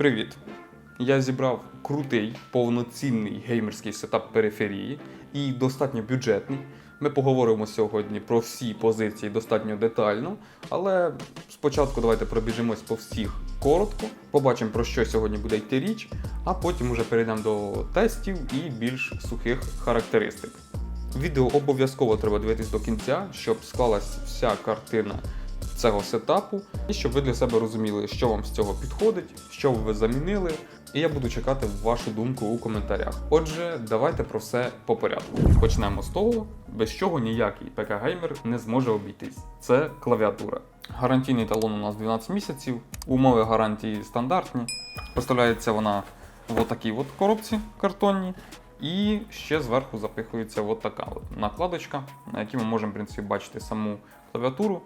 Привіт! Я зібрав крутий повноцінний геймерський сетап периферії і достатньо бюджетний. Ми поговоримо сьогодні про всі позиції достатньо детально, але спочатку давайте пробіжимось по всіх коротко, побачимо про що сьогодні буде йти річ, а потім уже перейдемо до тестів і більш сухих характеристик. Відео обов'язково треба дивитись до кінця, щоб склалась вся картина цього сетапу, і щоб ви для себе розуміли, що вам з цього підходить, що ви замінили. І я буду чекати вашу думку у коментарях. Отже, давайте про все по порядку. Почнемо з того, без чого ніякий ПК-геймер не зможе обійтись. Це клавіатура. Гарантійний талон у нас 12 місяців, умови гарантії стандартні. Поставляється вона в отакій от коробці картонній. І ще зверху запихується от така от накладочка, на якій ми можемо в принципі, бачити саму клавіатуру.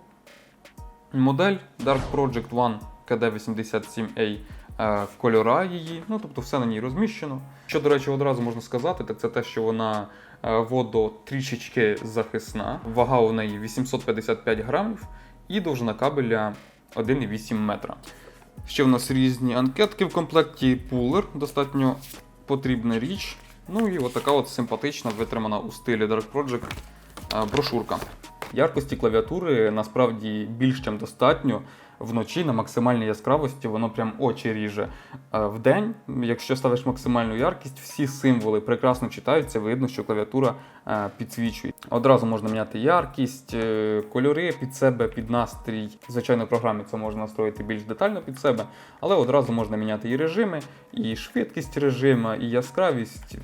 Модель Dark Project One KD87A, е, кольора її, ну тобто все на ній розміщено. Що, до речі, одразу можна сказати, так це те, що вона е, водо трішечки захисна. Вага у неї 855 грамів і довжина кабеля 1,8 метра. Ще в нас різні анкетки в комплекті пулер, достатньо потрібна річ. Ну і отака от симпатична, витримана у стилі Dark Project е, брошурка. Яркості клавіатури насправді більш ніж достатньо. Вночі на максимальній яскравості воно прям очі ріже. Е, Вдень, якщо ставиш максимальну яркість, всі символи прекрасно читаються, видно, що клавіатура е, підсвічує. Одразу можна міняти яркість, е, кольори під себе, під настрій. Звичайно, в програмі це можна настроїти більш детально під себе, але одразу можна міняти і режими, і швидкість режима, і яскравість.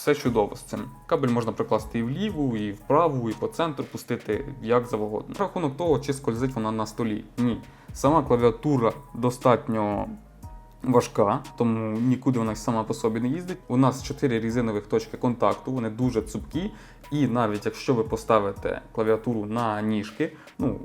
Все чудово з цим. Кабель можна прикласти і вліву, і вправу, і по центру пустити як завгодно. Рахунок того, чи скользить вона на столі. Ні. Сама клавіатура достатньо важка, тому нікуди вона сама по собі не їздить. У нас 4 різинових точки контакту, вони дуже цупкі. І навіть якщо ви поставите клавіатуру на ніжки, ну,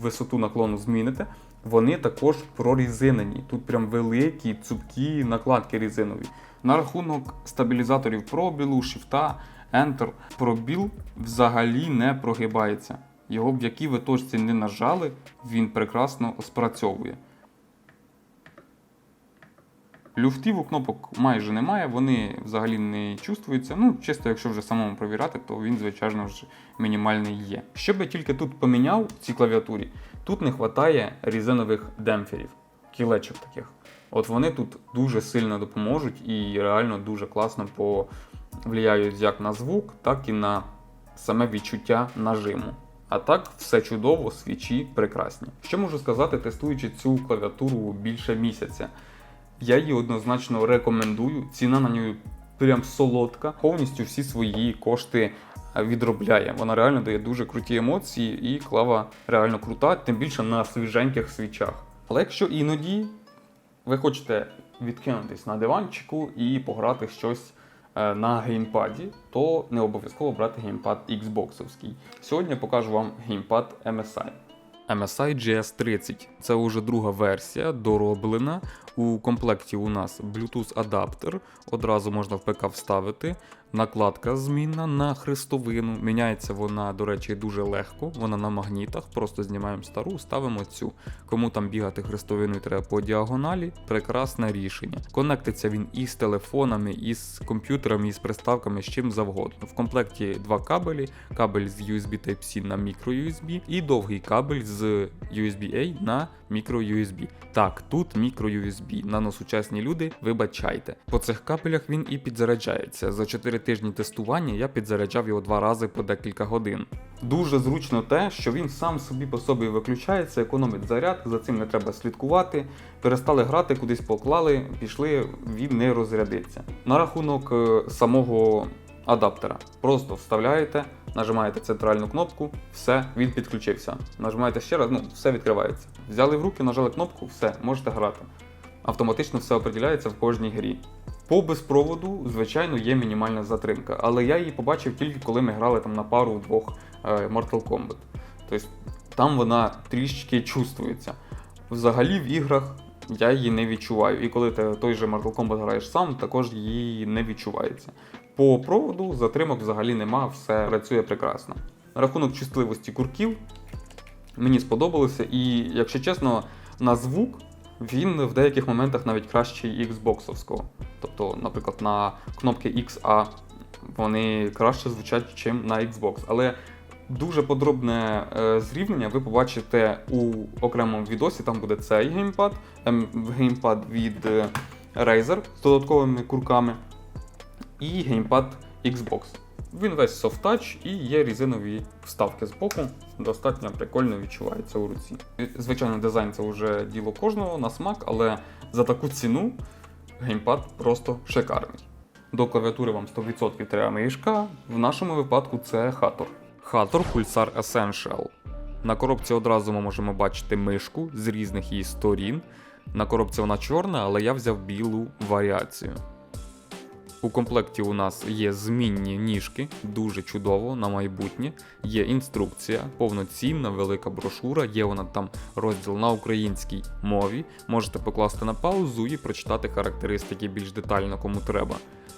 висоту наклону зміните, вони також прорізинені. Тут прям великі, цупкі накладки різинові. На рахунок стабілізаторів пробілу, шифта, Enter, пробіл взагалі не прогибається. Його в якій ви точці не нажали, він прекрасно спрацьовує. Люфтів у кнопок майже немає, вони взагалі не чувствуються. Ну, чисто, якщо вже самому провіряти, то він, звичайно ж, мінімальний є. Що би я тільки тут поміняв в цій клавіатурі, тут не вистачає різинових демпферів, кілечок таких. От вони тут дуже сильно допоможуть і реально дуже класно повлияють як на звук, так і на саме відчуття нажиму. А так, все чудово, свічі прекрасні. Що можу сказати, тестуючи цю клавіатуру більше місяця? Я її однозначно рекомендую. Ціна на неї прям солодка. Повністю всі свої кошти відробляє. Вона реально дає дуже круті емоції, і клава реально крута, тим більше на свіженьких свічах. Але якщо іноді ви хочете відкинутись на диванчику і пограти щось е, на геймпаді, то не обов'язково брати геймпад Xbox. Сьогодні покажу вам геймпад MSI. MSI GS30 це вже друга версія, дороблена. У комплекті у нас Bluetooth адаптер, одразу можна в ПК вставити. Накладка змінна на хрестовину. Міняється вона, до речі, дуже легко. Вона на магнітах. Просто знімаємо стару, ставимо цю. Кому там бігати хрестовиною треба по діагоналі, прекрасне рішення. Конектиться він і з телефонами, і з комп'ютерами, і з приставками, з чим завгодно. В комплекті два кабелі: кабель з USB Type-C на microUSB і довгий кабель з USB-A на microUSB. Так, тут microUSB. Наносучасні люди, вибачайте. По цих кабелях він і підзаряджається. За 4 тижні тестування я підзаряджав його два рази по декілька годин. Дуже зручно те, що він сам собі по собі виключається, економить заряд, за цим не треба слідкувати. Перестали грати, кудись поклали, пішли, він не розрядиться. На рахунок е, самого адаптера. Просто вставляєте, нажимаєте центральну кнопку, все, він підключився. Нажимаєте ще раз, ну, все відкривається. Взяли в руки, нажали кнопку, все, можете грати. Автоматично все определяється в кожній грі. По безпроводу, звичайно, є мінімальна затримка, але я її побачив тільки коли ми грали там на пару двох е, Mortal Kombat. Тобто там вона трішки чувствується. Взагалі в іграх я її не відчуваю. І коли ти той же Mortal Kombat граєш сам, також її не відчувається. По проводу затримок взагалі нема, все працює прекрасно. На рахунок чутливості курків мені сподобалося, і якщо чесно, на звук Він в деяких моментах навіть кращий Xbox. Тобто, наприклад, на кнопки XA вони краще звучать, ніж на Xbox. Але дуже подробне е, зрівняння ви побачите у окремому відосі. Там буде цей геймпад, ем, геймпад від е, Razer з додатковими курками і геймпад Xbox. Він весь touch і є різинові вставки з боку. Достатньо прикольно відчувається у руці. Звичайно, дизайн це вже діло кожного на смак, але за таку ціну геймпад просто шикарний. До клавіатури вам 100% треба мишка. В нашому випадку це Hator. Hator Pulsar Essential. На коробці одразу ми можемо бачити мишку з різних її сторін. На коробці вона чорна, але я взяв білу варіацію. У комплекті у нас є змінні ніжки, дуже чудово на майбутнє. Є інструкція, повноцінна, велика брошура, є вона там розділ на українській мові. Можете покласти на паузу і прочитати характеристики більш детально, кому треба.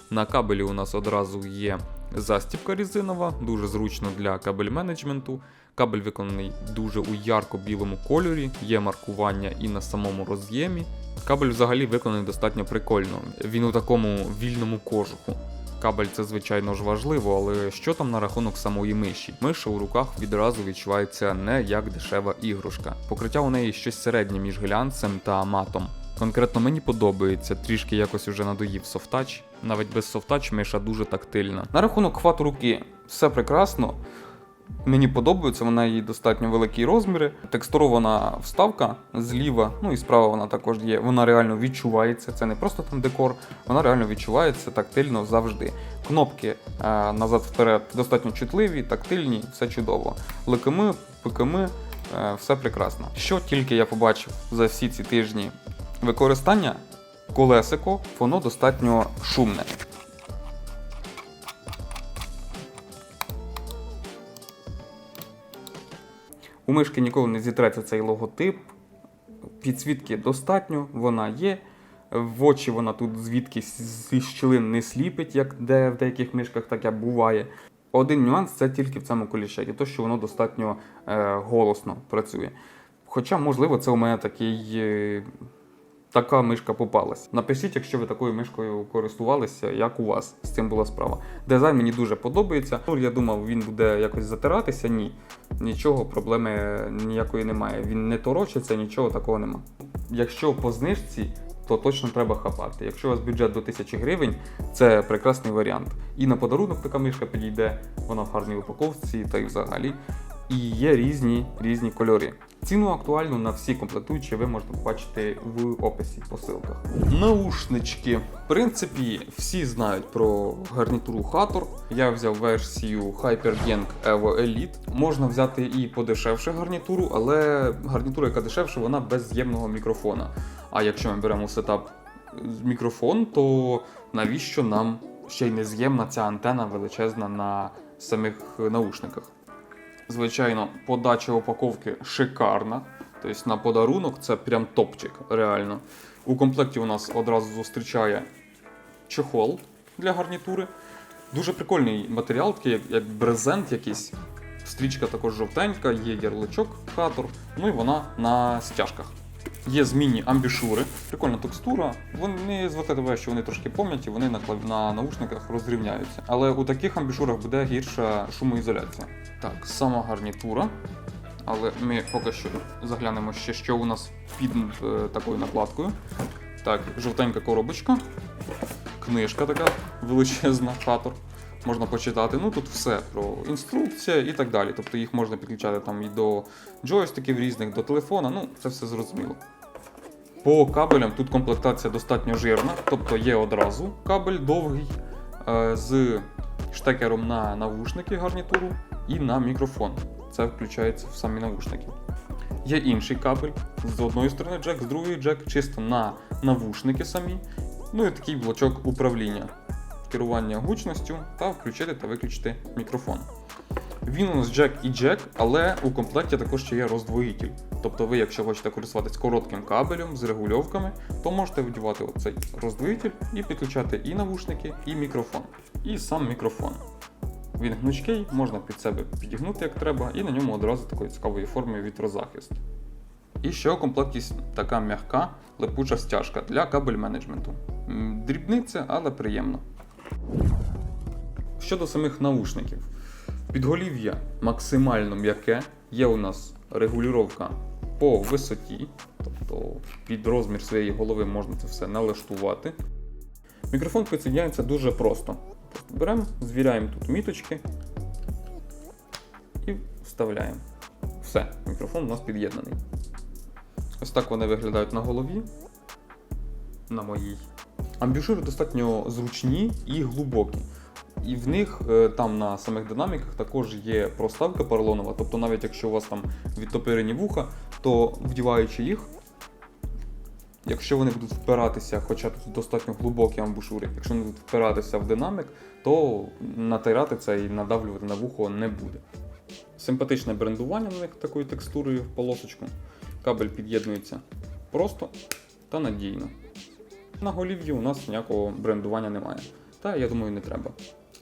На кабелі у нас одразу є застібка різинова, дуже зручно для кабель менеджменту. Кабель виконаний дуже у ярко-білому кольорі, є маркування і на самому роз'ємі. Кабель взагалі виконаний достатньо прикольно. Він у такому вільному кожуху. Кабель це звичайно ж важливо, але що там на рахунок самої миші? Миша у руках відразу відчувається не як дешева ігрушка. Покриття у неї щось середнє між глянцем та матом. Конкретно мені подобається, трішки якось уже надоїв софтач. Навіть без софтач миша дуже тактильна. На рахунок хвату руки все прекрасно. Мені подобається, вона її достатньо великі розміри. Текстурована вставка зліва, ну і справа вона також є. Вона реально відчувається. Це не просто там декор, вона реально відчувається тактильно завжди. Кнопки е, назад-вперед достатньо чутливі, тактильні, все чудово. ЛКМ, ПКМ, е, все прекрасно. Що тільки я побачив за всі ці тижні використання, колесико, воно достатньо шумне. У мишки ніколи не зітреться цей логотип. Підсвітки достатньо, вона є. В очі вона тут звідкись зі щілин не сліпить, як де в деяких мишках таке буває. Один нюанс це тільки в цьому колішеті, то що воно достатньо е, голосно працює. Хоча, можливо, це у мене такий. Е, Така мишка попалась. Напишіть, якщо ви такою мишкою користувалися, як у вас з цим була справа. Дизайн мені дуже подобається. Ну, Я думав, він буде якось затиратися. Ні, нічого, проблеми ніякої немає. Він не торочиться, нічого такого нема. Якщо по знижці, то точно треба хапати. Якщо у вас бюджет до 1000 гривень, це прекрасний варіант. І на подарунок така мишка підійде, вона в гарній упаковці та й взагалі. І є різні різні кольори. Ціну актуальну на всі комплектуючі ви можете побачити в описі посилках. Наушнички. В принципі, всі знають про гарнітуру Hator. Я взяв версію HyperGang Evo Elite. Можна взяти і подешевше гарнітуру, але гарнітура, яка дешевша, вона без з'ємного мікрофона. А якщо ми беремо сетап мікрофон, то навіщо нам ще й нез'ємна ця антена величезна на самих наушниках? Звичайно, подача упаковки шикарна. Тобто на подарунок це прям топчик, реально. У комплекті у нас одразу зустрічає чехол для гарнітури. Дуже прикольний матеріал, такий як, брезент якийсь. Стрічка також жовтенька, є ярличок катор, ну і вона на стяжках. Є змінні амбішури, прикольна текстура. Вони звертайте увагу, що вони трошки пом'яті, вони на, на наушниках розрівняються. Але у таких амбішурах буде гірша шумоізоляція. Так, сама гарнітура. Але ми поки що заглянемо ще, що у нас під е, такою накладкою. Так, жовтенька коробочка, книжка така величезна, хатор. Можна почитати. Ну тут все про інструкція і так далі. Тобто їх можна підключати там і до джойстиків різних, до телефона. Ну, це все зрозуміло. По кабелям тут комплектація достатньо жирна, тобто є одразу кабель довгий е, з штекером на навушники гарнітуру і на мікрофон. Це включається в самі навушники. Є інший кабель, з одної сторони джек, з другої джек, чисто на навушники самі. Ну і такий блочок управління, керування гучністю та включити та виключити мікрофон. Він у нас джек і джек, але у комплекті також ще є роздвоїтель. Тобто ви, якщо хочете користуватись коротким кабелем з регульовками, то можете вдівати оцей роздвоїтель і підключати і навушники, і мікрофон. І сам мікрофон. Він гнучкий, можна під себе підігнути як треба, і на ньому одразу такої цікавої форми вітрозахист. І ще у комплекті така м'яка липуча стяжка для кабель менеджменту. Дрібниця, але приємно. Щодо самих наушників, підголів'я максимально м'яке. Є у нас регулювання по висоті, тобто під розмір своєї голови можна це все налаштувати. Мікрофон підсоединяється дуже просто. Беремо, звіряємо тут міточки і вставляємо. Все, мікрофон у нас під'єднаний. Ось так вони виглядають на голові. На моїй. Амбушури достатньо зручні і глибокі. І в них е, там на самих динаміках також є проставка поролонова. Тобто, навіть якщо у вас там відтопирені вуха, то вдіваючи їх, якщо вони будуть впиратися, хоча тут достатньо глибокі амбушури, якщо вони будуть впиратися в динамік, то натирати це і надавлювати на вухо не буде. Симпатичне брендування на них такою текстурою в полосочку. Кабель під'єднується просто та надійно. На голів'ї у нас ніякого брендування немає. Та я думаю, не треба.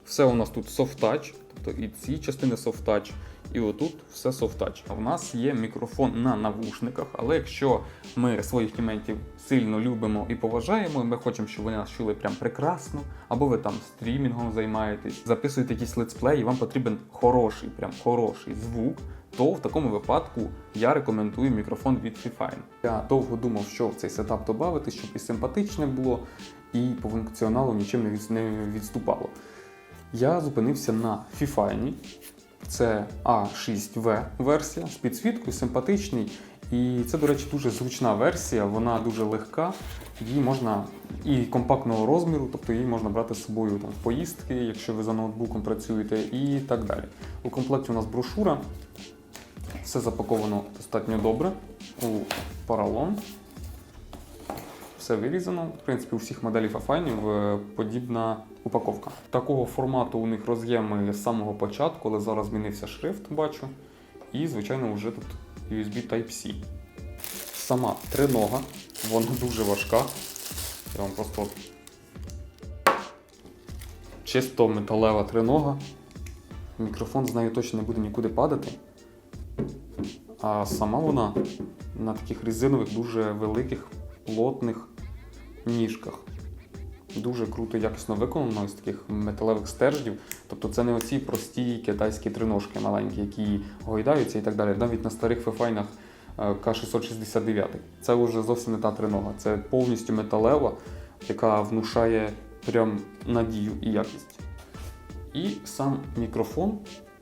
Все у нас тут touch, тобто і ці частини touch, і отут все touch. А в нас є мікрофон на навушниках, але якщо ми своїх клієнтів сильно любимо і поважаємо, і ми хочемо, щоб вони нас чули прям прекрасно, або ви там стрімінгом займаєтесь, записуєте якісь летсплеї, і вам потрібен хороший, прям хороший звук, то в такому випадку я рекомендую мікрофон від Fifine. Я довго думав, що в цей сетап додати, щоб і симпатичне було, і по функціоналу нічим не відступало. Я зупинився на Fifine. Це A6V версія з підсвіткою, симпатичний. І це, до речі, дуже зручна версія, вона дуже легка, її можна і компактного розміру, тобто її можна брати з собою там, в поїздки, якщо ви за ноутбуком працюєте, і так далі. У комплекті у нас брошура, все запаковано достатньо добре у поролон. Все вирізано. В принципі, у всіх моделей Фафайнів е, подібна упаковка. Такого формату у них роз'єми з самого початку, але зараз змінився шрифт, бачу. І, звичайно, вже тут USB Type-C. Сама тринога, вона дуже важка. Я вам просто чисто металева тринога. Мікрофон з нею точно не буде нікуди падати. А сама вона на таких резинових, дуже великих, плотних ніжках. Дуже круто, якісно виконано з таких металевих стержнів. Тобто це не оці прості китайські триножки маленькі, які гойдаються і так далі. Навіть на старих фефайнах е, К669. Це вже зовсім не та тринога. Це повністю металева, яка внушає прям надію і якість. І сам мікрофон,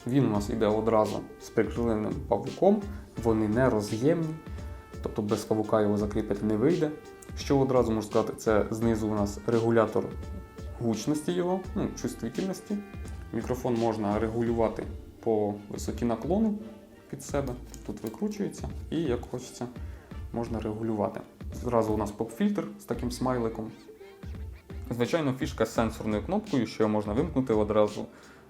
він у нас іде одразу з прикріленим павуком, вони не роз'ємні, тобто без павука його закріпити не вийде. Що одразу можу сказати, це знизу у нас регулятор гучності його, ну, чувствительності. Мікрофон можна регулювати по висоті наклону під себе. Тут викручується, і як хочеться, можна регулювати. Зразу у нас поп-фільтр з таким смайликом. Звичайно, фішка з сенсорною кнопкою, що можна вимкнути одразу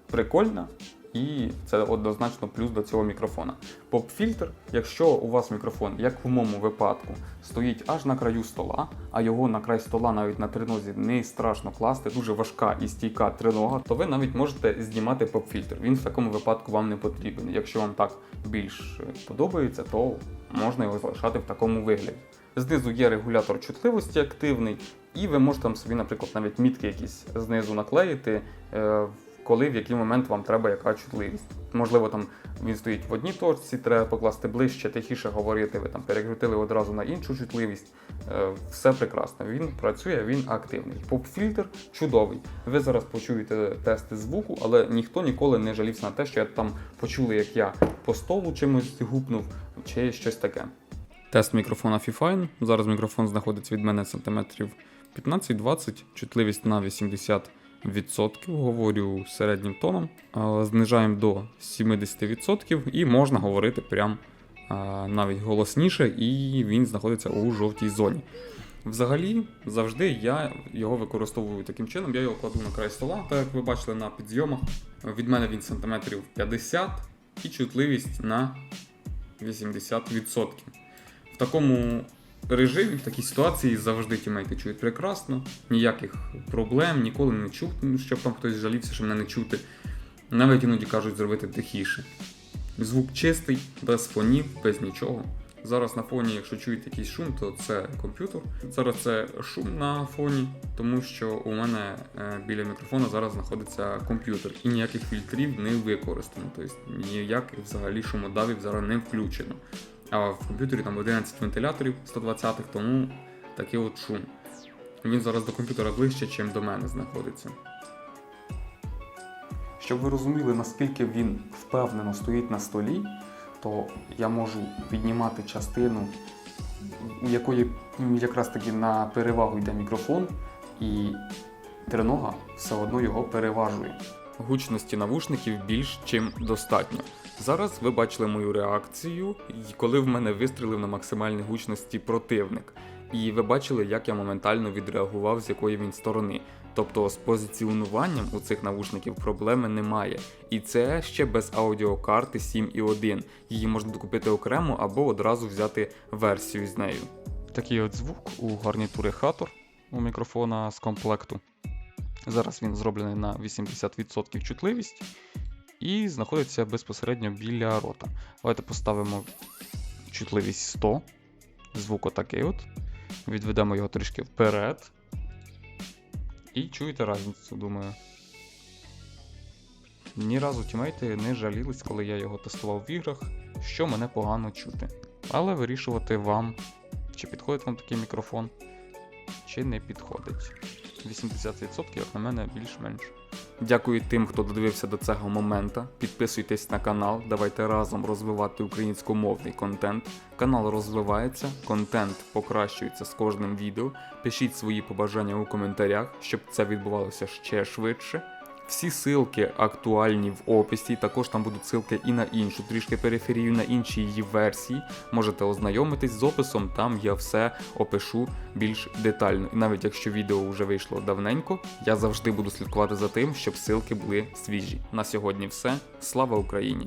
прикольна. І це однозначно плюс до цього мікрофона. Поп-фільтр, якщо у вас мікрофон, як в моєму випадку, стоїть аж на краю стола, а його на край стола навіть на тринозі не страшно класти, дуже важка і стійка тринога, то ви навіть можете знімати поп-фільтр. Він в такому випадку вам не потрібен. Якщо вам так більш подобається, то можна його залишати в такому вигляді. Знизу є регулятор чутливості активний, і ви можете там собі, наприклад, навіть мітки якісь знизу наклеїти, е, коли в який момент вам треба яка чутливість. Можливо, там він стоїть в одній точці, треба покласти ближче, тихіше говорити, ви там перекрутили одразу на іншу чутливість. Е, Все прекрасно. Він працює, він активний. Поп-фільтр чудовий. Ви зараз почуєте тести звуку, але ніхто ніколи не жалівся на те, що я там почули, як я по столу чимось гупнув, чи щось таке. Тест мікрофона Fifine. Зараз мікрофон знаходиться від мене сантиметрів 15-20, чутливість на 80%. Говорю середнім тоном, знижаємо до 70% і можна говорити прям навіть голосніше, і він знаходиться у жовтій зоні. Взагалі, завжди я його використовую таким чином. Я його кладу на край стола, так як ви бачили на підйомах. Від мене він сантиметрів 50 і чутливість на 80%. В такому режимі, в такій ситуації завжди тімейти чують прекрасно, ніяких проблем, ніколи не чув, щоб там хтось жалівся, що мене не чути. Навіть іноді кажуть зробити тихіше. Звук чистий, без фонів, без нічого. Зараз на фоні, якщо чуєте якийсь шум, то це комп'ютер. Зараз це шум на фоні, тому що у мене е, біля мікрофона зараз знаходиться комп'ютер і ніяких фільтрів не використано. Тобто ніяких взагалі шумодавів зараз не включено. А в комп'ютері там 11 вентиляторів 120-х, тому такий от шум. Він зараз до комп'ютера ближче, ніж до мене знаходиться. Щоб ви розуміли, наскільки він впевнено стоїть на столі, то я можу піднімати частину, у якої якраз таки на перевагу йде мікрофон, і тринога все одно його переважує. Гучності навушників більш чим достатньо. Зараз ви бачили мою реакцію, коли в мене вистрілив на максимальній гучності противник. І ви бачили, як я моментально відреагував, з якої він сторони. Тобто з позиціонуванням у цих навушників проблеми немає. І це ще без аудіокарти 7.1. Її можна докупити окремо або одразу взяти версію з нею. Такий от звук у гарнітури Hator у мікрофона з комплекту. Зараз він зроблений на 80% чутливість і знаходиться безпосередньо біля рота. Давайте поставимо чутливість 100. Звук отакий от. Відведемо його трішки вперед. І чуєте разницю, думаю. Ні разу тімейти не жалілись, коли я його тестував в іграх, що мене погано чути. Але вирішувати вам, чи підходить вам такий мікрофон, чи не підходить. 80%, як на мене, більш-менш. Дякую тим, хто додивився до цього моменту. Підписуйтесь на канал, давайте разом розвивати українськомовний контент. Канал розвивається, контент покращується з кожним відео. Пишіть свої побажання у коментарях, щоб це відбувалося ще швидше. Всі ссылки актуальні в описі. Також там будуть ссылки і на іншу трішки периферію, на інші її версії. Можете ознайомитись з описом, там я все опишу більш детально. І навіть якщо відео вже вийшло давненько, я завжди буду слідкувати за тим, щоб ссылки були свіжі. На сьогодні все. Слава Україні!